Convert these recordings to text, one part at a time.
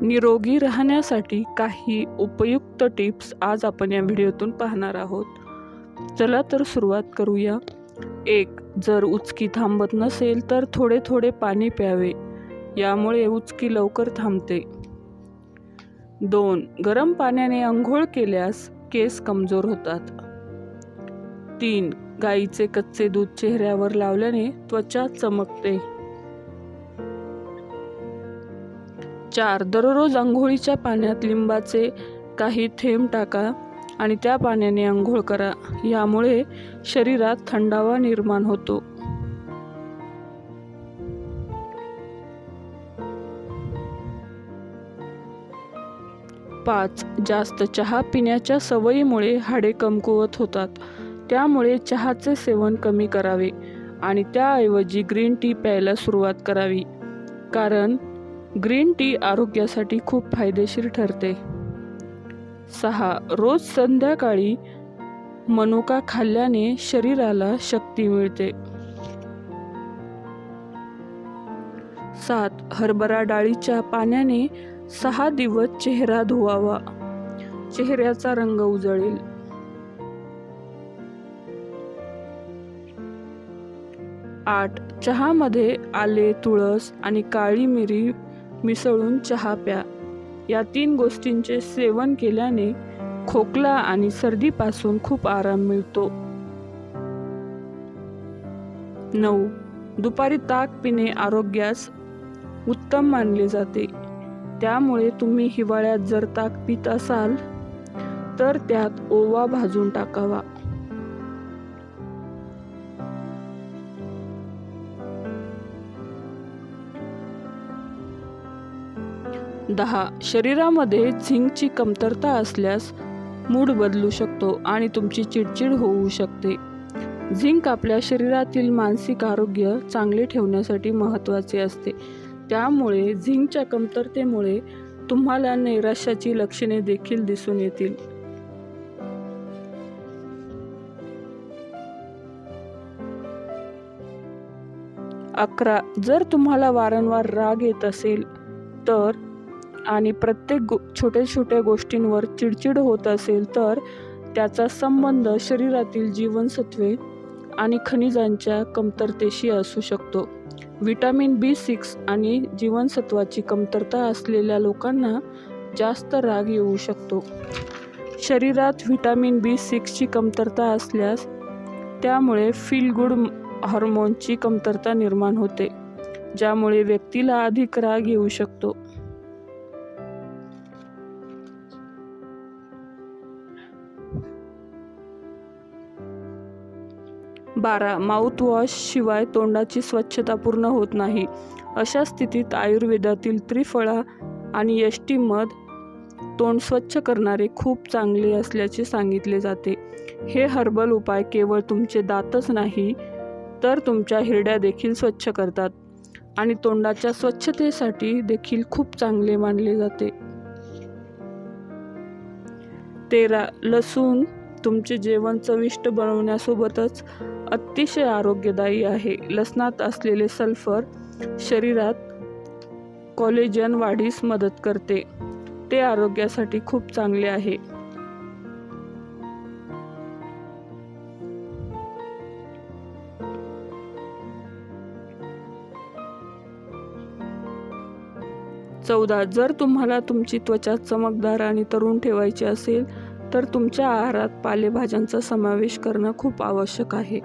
निरोगी राहण्यासाठी काही उपयुक्त टिप्स आज आपण या व्हिडिओतून पाहणार आहोत. चला तर सुरुवात करूया. एक जर उचकी थांबत नसेल तर थोडे थोडे पाणी प्यावे. यामुळे उचकी लवकर थांबते. दोन गरम पाण्याने अंघोळ केल्यास केस कमजोर होतात. तीन गाईचे कच्चे दूध चेहऱ्यावर लावल्याने त्वचा चमकते. चार दररोज आंघोळीच्या पाण्यात लिंबाचे काही थेंब टाका आणि त्या पाण्याने आंघोळ करा. यामुळे शरीरात थंडावा निर्माण होतो. पाच जास्त चहा पिण्याच्या सवयीमुळे हाडे कमकुवत होतात. त्यामुळे चहाचे सेवन कमी करावे आणि त्याऐवजी ग्रीन टी प्यायला सुरुवात करावी. कारण ग्रीन टी आरोग्यासाठी खूप फायदेशीर ठरते. सहा. रोज संध्याकाळी मनुका खाल्ल्याने शरीराला शक्ती मिळते. सात. हरभरा डाळीच्या पाण्याने सहा दिवस चेहरा धुवावा. चेहऱ्याचा रंग उजळेल. आठ. चहामध्ये आले तुळस आणि काळी मिरी मिसळून चहा प्या. या तीन गोष्टींचे सेवन केल्याने खोकला आणि सर्दीपासून खूप आराम मिळतो. नऊ. दुपारी ताक पिणे आरोग्यास उत्तम मानले जाते. त्यामुळे तुम्ही हिवाळ्यात जर ताक पित असाल तर त्यात ओवा भाजून टाकावा. दहा. शरीरामध्ये झिंकची कमतरता असल्यास मूड बदलू शकतो आणि तुमची चिडचिड होऊ शकते. झिंक आपल्या शरीरातील मानसिक आरोग्य चांगले ठेवण्यासाठी महत्त्वाचे असते. त्यामुळे झिंकच्या कमतरतेमुळे तुम्हाला नैराश्याची लक्षणे देखील दिसून येतील. अकरा. जर तुम्हाला वारंवार राग येत असेल तर आणि प्रत्येक गो छोट्या छोट्या गोष्टींवर चिडचिड होत असेल तर त्याचा संबंध शरीरातील जीवनसत्वे आणि खनिजांच्या कमतरतेशी असू शकतो. विटामिन बी सिक्स आणि जीवनसत्वाची कमतरता असलेल्या लोकांना जास्त राग येऊ शकतो. शरीरात व्हिटॅमिन बी सिक्सची कमतरता असल्यास त्यामुळे फील गुड हॉर्मोनची कमतरता निर्माण होते ज्यामुळे व्यक्तीला अधिक राग येऊ शकतो. बारा माउथवॉशशिवाय तोंडाची स्वच्छता पूर्ण होत नाही. अशा स्थितीत आयुर्वेदातील त्रिफळा आणि यष्टी मध तोंड स्वच्छ करणारे खूप चांगले असल्याचे सांगितले जाते. हे हर्बल उपाय केवळ तुमचे दातच नाही तर तुमच्या हिरड्या देखील स्वच्छ करतात आणि तोंडाच्या स्वच्छतेसाठी देखील खूप चांगले मानले जाते. तेरा लसूण तुमचे जेवण चविष्ट बनवण्यासोबतच अतिशय आरोग्यदायी आहे. लसणात असलेले सल्फर शरीरात कॉलेजन वाढीस मदत करते. ते आरोग्यासाठी खूप चांगले आहे. चौदा जर तुम्हाला तुमची त्वचा चमकदार आणि तरुण ठेवायची असेल तर तुमच्या आहारात पालेभाज्यांचा समावेश करणं खूप आवश्यक आहे.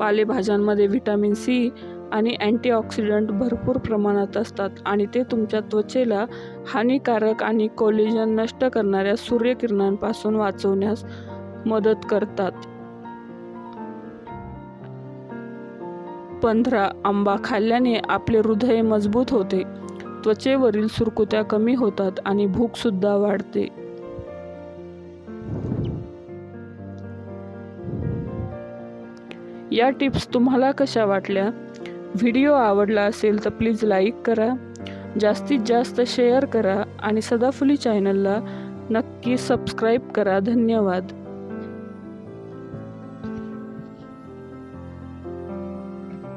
पालेभाज्यांमध्ये व्हिटॅमिन सी आणि अँटीऑक्सिडंट भरपूर प्रमाणात असतात आणि ते तुमच्या त्वचेला हानिकारक आणि कोलेजन नष्ट करणाऱ्या सूर्यकिरणांपासून वाचवण्यास मदत करतात. पंधरा आंबा खाल्ल्याने आपले हृदय मजबूत होते. त्वचेवरील सुरकुत्या कमी होतात आणि भूकसुद्धा वाढते. या टिप्स तुम्हाला कशा वाटल्या? व्हिडिओ आवडला असेल तर प्लीज लाईक करा. जास्तीत जास्त शेअर करा आणि सदाफुली चॅनलला नक्की सबस्क्राईब करा. धन्यवाद.